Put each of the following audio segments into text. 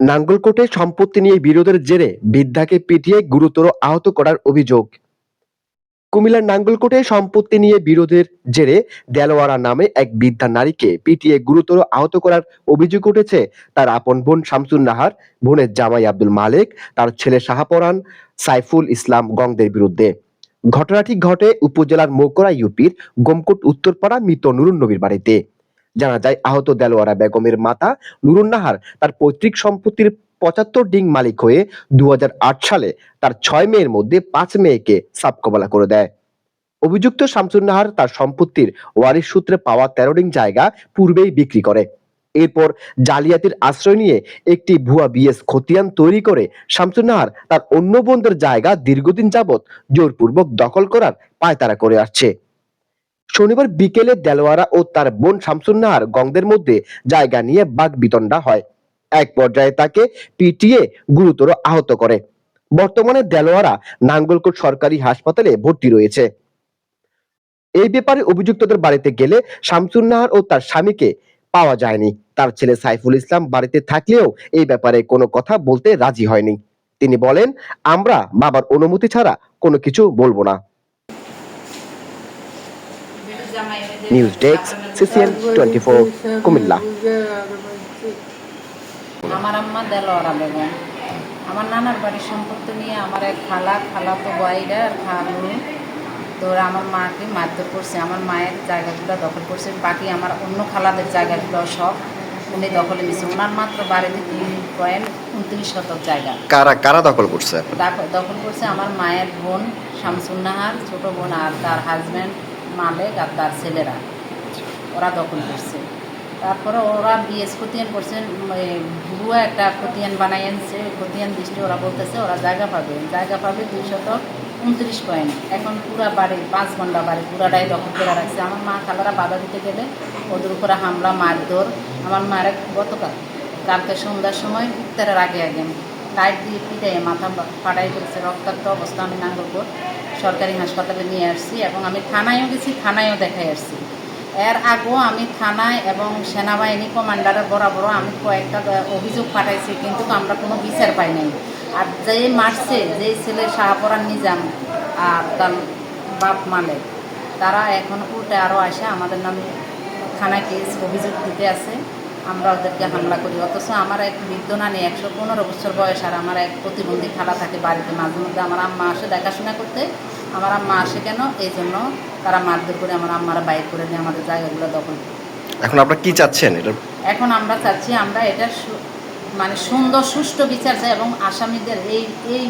নাঙ্গলকোটে সম্পত্তি নিয়ে বিরোধের জেরে বৃদ্ধাকে পিটিয়ে গুরুতর আহত করার অভিযোগ। কুমিল্লার নাঙ্গলকোটে সম্পত্তি নিয়ে বিরোধের জেরে দেলোয়ারা নামে এক বৃদ্ধা নারীকে পিটিয়ে গুরুতর আহত করার অভিযোগ উঠেছে। তার আপন বোন শামসুন নাহার, বোনের জামাই আব্দুল মালেক, তার ছেলে শাহপরান, সাইফুল ইসলাম গংদের বিরুদ্ধে। ঘটনাটি ঘটে উপজেলার মোকরা ইউপির গোমকুট উত্তরপাড়া মৃত নুরুন নবীর বাড়িতে। জানা যায়, আহত দেলোয়ারা বেগমের মাতা নুরুন নাহার তার পৈতৃক সম্পত্তির পঁচাত্তর ডিং মালিক হয়ে দু হাজার আট সালে তার ছয় মেয়ের মধ্যে পাঁচ মেয়েকে সাবকবলা করে দেয়। অভিযুক্ত শামসুন নাহার তার সম্পত্তির ওয়ারিশ সূত্রে পাওয়া তেরো ডিং জায়গা পূর্বেই বিক্রি করে। এরপর জালিয়াতির আশ্রয় নিয়ে একটি ভুয়া বিএস খতিয়ান তৈরি করে শামসুন নাহার তার অন্য বোনদের জায়গা দীর্ঘদিন যাবৎ জোরপূর্বক দখল করার পায়তারা করে আসছে। শনিবার বিকেলে দেলোয়ারা ও তার বোন শামসুন নাহার গংদের মধ্যে জায়গা নিয়ে বাঘ বিতণ্ডা হয়। এক পর্যায়ে তাকে পিটিয়ে গুরুতর আহত করে। বর্তমানে দেলোয়ারা নাঙ্গলকোট সরকারি হাসপাতালে ভর্তি রয়েছে। এই ব্যাপারে অভিযুক্তদের বাড়িতে গেলে শামসুন্নাহার ও তার স্বামীকে পাওয়া যায়নি। তার ছেলে সাইফুল ইসলাম বাড়িতে থাকলেও এই ব্যাপারে কোনো কথা বলতে রাজি হয়নি। তিনি বলেন, আমরা বাবার অনুমতি ছাড়া কোনো কিছু বলব না। News desk CCN twenty four Comilla আমার আম্মা দেলোয়ারা বেগম। আমার নানার বাড়ির সম্পত্তি নিয়ে আমার এক খালা খালা তো বাইরা আর খালু। তো আমার মাকে মারধর করছে আমার মায়ের জায়গাগুলো দখল করছে বাকি আমার অন্য খালাদের জায়গাগুলো সব উনি দখলে নিয়েছে ওনার মাত্র বাড়িতে তিন পয়েন্ট উনত্রিশ শতক জায়গা। কারা কারা দখল করছে? দখল করছে আমার মায়ের বোন শামসুন নাহার ছোটো বোন আর তার হাজব্যান্ড মালেক আর তার ছেলেরা। ওরা দখল করছে। তারপরে ওরা বিএস খতিয়ান করছে। ভুয়া একটা খতিয়ান বানাই আনছে। খতিয়ান দৃষ্টি ওরা বলতেছে, ওরা জায়গা পাবে। জায়গা পাবে দুই শত উনত্রিশ পয়েন্ট এখন পুরা বাড়ি, পাঁচ ঘণ্টা বাড়ি পুরাটাই দখল করে রাখছে। আমার মা খালারা বাধা দিতে গেলে ওদের উপরে হামলা, মারধর। আমার মায়ের গতকাল, কালকে সন্ধ্যার সময় ইফতারের আগে আগে। লাইট দিয়ে পিটাই মাথা ফাটাই ফেলছে। রক্তাক্ত অবস্থা, আমি নাঙ্গলকোট। সরকারি হাসপাতালে নিয়ে আসছি এবং আমি থানায়ও গেছি, থানায়ও দেখাই আসছি। এর আগেও আমি থানায় এবং সেনাবাহিনী কমান্ডারের বরাবর আমি কয়েকটা অভিযোগ পাঠাইছি, কিন্তু আমরা কোনো বিচার পাই নাই। আর যে মারছে যে ছেলে শাহপরান নিজাম, আর তার বাপ মালে তারা এখন উল্টে আরও আসে, আমাদের নামে থানায় কেস অভিযোগ দিতে আছে। আমরা ওদেরকে হামলা করি। অথচ আমার এক বৃদ্ধ নানি একশো পনেরো বছর বয়স, আর আমার এক প্রতিবন্ধী খালা থাকে বাড়িতে। মাঝে মধ্যে আমার আম্মা আসে দেখাশোনা করতে। আমার আম্মা আসে কেন? এই জন্য তারা মারধর করে আমার আম্মারা বাইর করে দিয়ে আমাদের জায়গাগুলো দখল। এখন আপনারা কি চাচ্ছেন? এটা এখন আমরা চাচ্ছি আমরা এটা সু- মানে সুন্দর সুষ্ঠু বিচার চাই এবং আসামিদের এই এই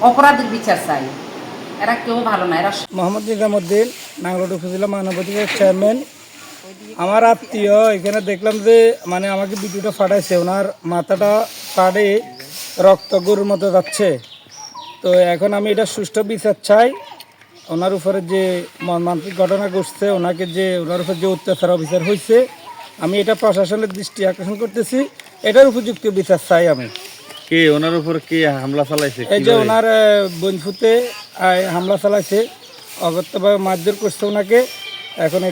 অপরাধের বিচার চাই। এরা কেউ ভালো না এরা মোহাম্মদ নিজামুদ্দিন নাঙ্গলট উপজেলা মানবাধিকার চেয়ারম্যান। আমার আত্মীয় এখানে দেখলাম যে মানে আমাকে ভিডিওটা ফাটাইছে ওনার মাথাটা ফাড়ে রক্ত গরুর মতো যাচ্ছে। তো এখন আমি এটা সুষ্ঠু বিচার চাই। ওনার উপরে যে মর্মান্তিক ঘটনা ঘটছে ওনাকে যে ওনার উপর যে অত্যাচার অবিচার হয়েছে আমি এটা প্রশাসনের দৃষ্টি আকর্ষণ করতেছি। এটার উপযুক্ত বিচার চাই আমি। কে ওনার উপর কে হামলা চালাইছে? এই যে ওনার বন্ধুতে হামলা চালাইছে অগত্যভাবে মারধর করছে ওনাকে। এখন